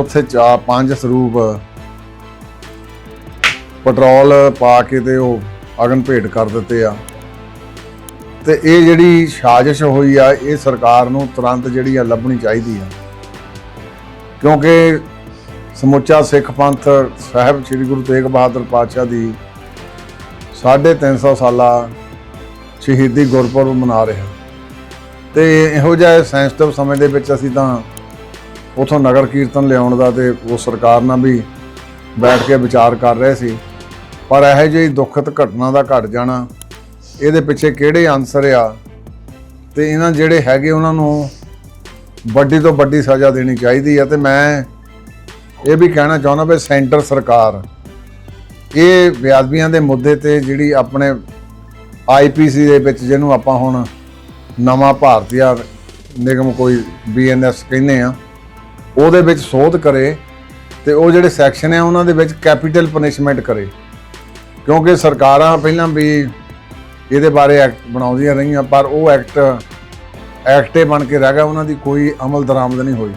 ਉੱਥੇ ਚਾ ਪੰਜ ਸਰੂਪ। ਪੈਟਰੋਲ ਪਾ ਕੇ ਤੇ ਉਹ ਅਗਨ ਭੇਟ ਕਰ ਦਿੱਤੇ ਆ। ਤੇ ਇਹ ਜਿਹੜੀ ਸਾਜ਼ਿਸ਼ ਹੋਈ ਆ, ਇਹ ਸਰਕਾਰ ਨੂੰ ਤੁਰੰਤ ਜਿਹੜੀ ਆ ਲੱਭਣੀ ਚਾਹੀਦੀ ਆ। ਕਿਉਂਕਿ ਸਮੁੱਚਾ ਸਿੱਖ ਪੰਥ ਸਾਹਿਬ ਸ੍ਰੀ ਗੁਰੂ ਤੇਗ ਬਹਾਦਰ ਪਾਤਸ਼ਾਹ ਦੀ 350 ਸਾਲਾ ਸ਼ਹੀਦੀ ਗੁਰਪੁਰਬ ਮਨਾ ਰਿਹਾ। ਤੇ ਇਹੋ ਜਿਹੇ ਸੈਂਸਿਟਿਵ ਸਮੇਂ ਦੇ ਵਿੱਚ ਅਸੀਂ ਤਾਂ ਉਥੋਂ ਨਗਰ ਕੀਰਤਨ ਲਿਆਉਣ ਦਾ ਤੇ ਉਹ ਸਰਕਾਰ ਨਾਲ ਵੀ ਬੈਠ ਕੇ ਵਿਚਾਰ ਕਰ ਰਹੇ ਸੀ। ਪਰ ਇਹੋ ਜਿਹੀ ਦੁਖਤ ਘਟਨਾ ਦਾ ਘਟ ਜਾਣਾ, ਇਹਦੇ ਪਿੱਛੇ ਕਿਹੜੇ ਆਨਸਰ ਆ? ਤੇ ਇਹਨਾਂ ਜਿਹੜੇ ਹੈਗੇ ਉਹਨਾਂ ਨੂੰ ਵੱਡੀ ਤੋਂ ਵੱਡੀ ਸਜ਼ਾ ਦੇਣੀ ਚਾਹੀਦੀ ਆ ਤੇ ਮੈਂ ਇਹ ਵੀ ਕਹਿਣਾ ਚਾਹੁੰਦਾ ਵੀ ਸੈਂਟਰ ਸਰਕਾਰ, ਇਹ ਵਿਆਦਬੀਆਂ ਦੇ ਮੁੱਦੇ ਤੇ ਜਿਹੜੀ ਆਪਣੇ ਆਈਪੀਸੀ ਦੇ ਵਿੱਚ ਜਿਹਨੂੰ ਆਪਾਂ ਹੁਣ ਨਵਾਂ ਭਾਰਤੀਆ ਨਿਗਮ ਕੋਈ ਬੀਐਨਐਸ ਕਹਿੰਦੇ ਆ ਉਹਦੇ ਵਿੱਚ ਸੋਧ ਕਰੇ ਤੇ ਉਹ ਜਿਹੜੇ ਸੈਕਸ਼ਨ ਆ, ਉਹਨਾਂ ਦੇ ਵਿੱਚ ਕੈਪੀਟਲ ਪਨਿਸ਼ਮੈਂਟ ਕਰੇ। ਕਿਉਂਕਿ ਸਰਕਾਰਾਂ ਪਹਿਲਾਂ ਵੀ ਇਹਦੇ ਬਾਰੇ ਐਕਟ ਬਣਾਉਂਦੀਆਂ ਰਹੀਆਂ, ਪਰ ਉਹ ਐਕਟ ਐਕਟੇ ਬਣ ਕੇ ਰਹਿ ਗਿਆ, ਉਹਨਾਂ ਦੀ ਕੋਈ ਅਮਲ ਦਰਾਮਦ ਨਹੀਂ ਹੋਈ।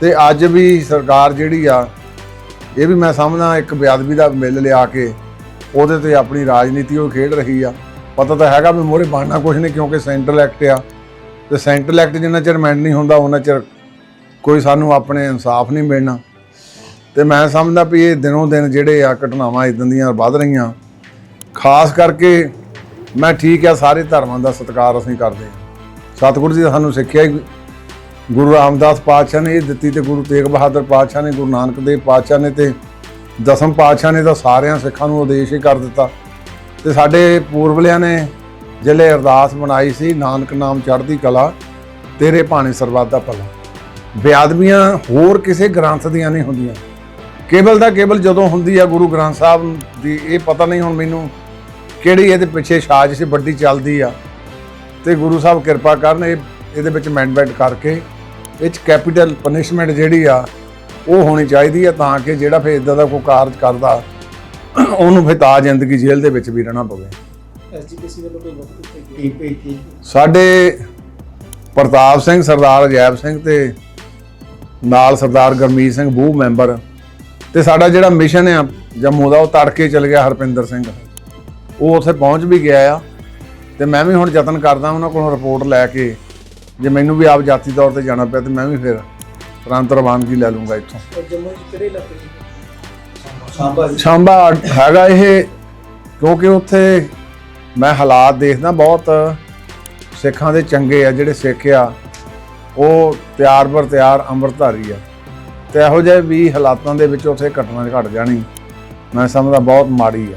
ਤੇ ਅੱਜ ਵੀ ਸਰਕਾਰ ਜਿਹੜੀ ਆ, ਇਹ ਵੀ ਮੈਂ ਸਮਝਦਾ ਇੱਕ ਬੇਅਦਬੀ ਦਾ ਮਿਲ ਲਿਆ ਕੇ ਉਹਦੇ ਤੇ ਆਪਣੀ ਰਾਜਨੀਤੀ ਉਹ ਖੇਡ ਰਹੀ ਆ। ਪਤਾ ਤਾਂ ਹੈਗਾ ਵੀ ਮੋਰੇ ਬਣਨਾ ਕੁਝ ਨਹੀਂ, ਕਿਉਂਕਿ ਸੈਂਟਰਲ ਐਕਟ ਆ। ਤੇ ਸੈਂਟਰਲ ਐਕਟ ਜਿੰਨਾ ਚਿਰ ਮੈਂਡ ਨਹੀਂ ਹੁੰਦਾ, ਉਹਨਾਂ ਚਿਰ ਕੋਈ ਸਾਨੂੰ ਆਪਣੇ ਇਨਸਾਫ ਨਹੀਂ ਮਿਲਣਾ। ਤੇ ਮੈਂ ਸਮਝਦਾ ਵੀ ਇਹ ਦਿਨੋਂ ਦਿਨ ਜਿਹੜੇ ਆ ਘਟਨਾਵਾਂ ਇਦਾਂ ਦੀਆਂ ਵੱਧ ਰਹੀਆਂ। ਖਾਸ ਕਰਕੇ ਮੈਂ ਠੀਕ ਆ, ਸਾਰੇ ਧਰਮਾਂ ਦਾ ਸਤਿਕਾਰ ਅਸੀਂ ਕਰਦੇ ਹਾਂ। ਸਤਿਗੁਰੂ ਜੀ ਦਾ ਸਾਨੂੰ ਸਿੱਖਿਆ ਹੀ ਗੁਰੂ ਰਾਮਦਾਸ ਪਾਤਸ਼ਾਹ ਨੇ ਇਹ ਦਿੱਤੀ ਤੇ ਗੁਰੂ ਤੇਗ ਬਹਾਦਰ ਪਾਤਸ਼ਾਹ ਨੇ, ਗੁਰੂ ਨਾਨਕ ਦੇਵ ਪਾਤਸ਼ਾਹ ਨੇ ਤੇ ਦਸਮ ਪਾਤਸ਼ਾਹ ਨੇ ਤਾਂ ਸਾਰਿਆਂ ਸਿੱਖਾਂ ਨੂੰ ਉਦੇਸ਼ ਹੀ ਕਰ ਦਿੱਤਾ। ਤੇ ਸਾਡੇ ਪੂਰਵਲਿਆਂ ਨੇ ਜਿਹੜੇ ਅਰਦਾਸ ਬਣਾਈ ਸੀ, ਨਾਨਕ ਨਾਮ ਚੜ੍ਹਦੀ ਕਲਾ, ਤੇਰੇ ਭਾਣੇ ਸਰਬੱਤ ਦਾ ਭਲਾ। ਬੇਅਦਬੀਆਂ ਹੋਰ ਕਿਸੇ ਗ੍ਰੰਥ ਦੀਆਂ ਨਹੀਂ ਹੁੰਦੀਆਂ। ਕੇਵਲ ਦਾ ਕੇਵਲ ਜਦੋਂ ਹੁੰਦੀ ਆ ਗੁਰੂ ਗ੍ਰੰਥ ਸਾਹਿਬ ਦੀ ਇਹ ਪਤਾ ਨਹੀਂ ਹੁਣ ਮੈਨੂੰ ਕਿਹੜੀ ਇਹਦੇ ਪਿੱਛੇ ਸਾਜ਼ਿਸ਼ ਵੱਡੀ ਚੱਲਦੀ ਆ। ਤੇ ਗੁਰੂ ਸਾਹਿਬ ਕਿਰਪਾ ਕਰਨ ਇਹ ਇਹਦੇ ਵਿੱਚ ਅਮੈਂਡਮੈਂਟ ਕਰਕੇ ਇਹ ਚ ਕੈਪੀਟਲ ਪਨਿਸ਼ਮੈਂਟ ਜਿਹੜੀ ਆ ਉਹ ਹੋਣੀ ਚਾਹੀਦੀ ਆ ਤਾਂ ਕਿ ਜਿਹੜਾ ਫਿਰ ਇਦਾਂ ਦਾ ਕੋਈ ਕਾਰਜ ਕਰਦਾ ਉਹਨੂੰ ਫਿਰ ਤਾਂ ਜ਼ਿੰਦਗੀ ਜੇਲ੍ਹ ਦੇ ਵਿੱਚ ਵੀ ਰਹਿਣਾ ਪਵੇ। ਐਸਜੀਪੀਸੀ ਵੱਲੋਂ ਕੋਈ ਵਕਤ ਕੀ ਪਈ ਕੀ ਸਾਡੇ ਪ੍ਰਤਾਪ ਸਿੰਘ ਸਰਦਾਰ ਅਜੈਬ ਸਿੰਘ ਤੇ ਨਾਲ ਸਰਦਾਰ ਗਰਮੀਤ ਸਿੰਘ ਬੂਹ ਮੈਂਬਰ ਤੇ ਸਾਡਾ ਜਿਹੜਾ ਮਿਸ਼ਨ ਆ ਜੰਮੂ ਦਾ ਉਹ ਤੜਕੇ ਚਲ ਗਿਆ ਹਰਪਿੰਦਰ ਸਿੰਘ। ਉਹ ਉੱਥੇ ਪਹੁੰਚ ਵੀ ਗਿਆ ਆ ਤੇ ਮੈਂ ਵੀ ਹੁਣ ਯਤਨ ਕਰਦਾ ਉਹਨਾਂ ਕੋਲੋਂ ਰਿਪੋਰਟ ਲੈ ਕੇ ਜੇ ਮੈਨੂੰ ਵੀ ਆਪ ਜਾਤੀ ਤੌਰ ਤੇ ਜਾਣਾ ਪਿਆ ਤੇ ਮੈਂ ਵੀ ਫਿਰ ਤੁਰੰਤ ਰਵਾਨਗੀ ਲੈ ਲੂੰਗਾ ਇੱਥੋਂ। ਔਰ ਜੰਮੂ ਚ ਕਿਹੜੇ ਇਲਾਕੇ ਚ? ਸਾਂਬਾ ਜੀ। ਸ਼ਾਂਬਾ ਹੈਗਾ ਇਹ ਕਿਉਂਕਿ ਉੱਥੇ ਮੈਂ ਹਾਲਾਤ ਦੇਖਦਾ ਬਹੁਤ ਸਿੱਖਾਂ ਦੇ ਚੰਗੇ ਆ ਜਿਹੜੇ ਸਿੱਖ ਆ। ਉਹ ਤਿਆਰ ਬਰ ਤਿਆਰ ਅੰਮ੍ਰਿਤਧਾਰੀ ਆ। ਤੇ ਇਹੋ ਜਿਹੇ ਵੀ ਹਾਲਾਤਾਂ ਦੇ ਵਿੱਚ ਉੱਥੇ ਘਟਨਾ ਘਟ ਜਾਣੀ। ਮੈਂ ਸਮਝਦਾ ਬਹੁਤ ਮਾੜੀ ਆ।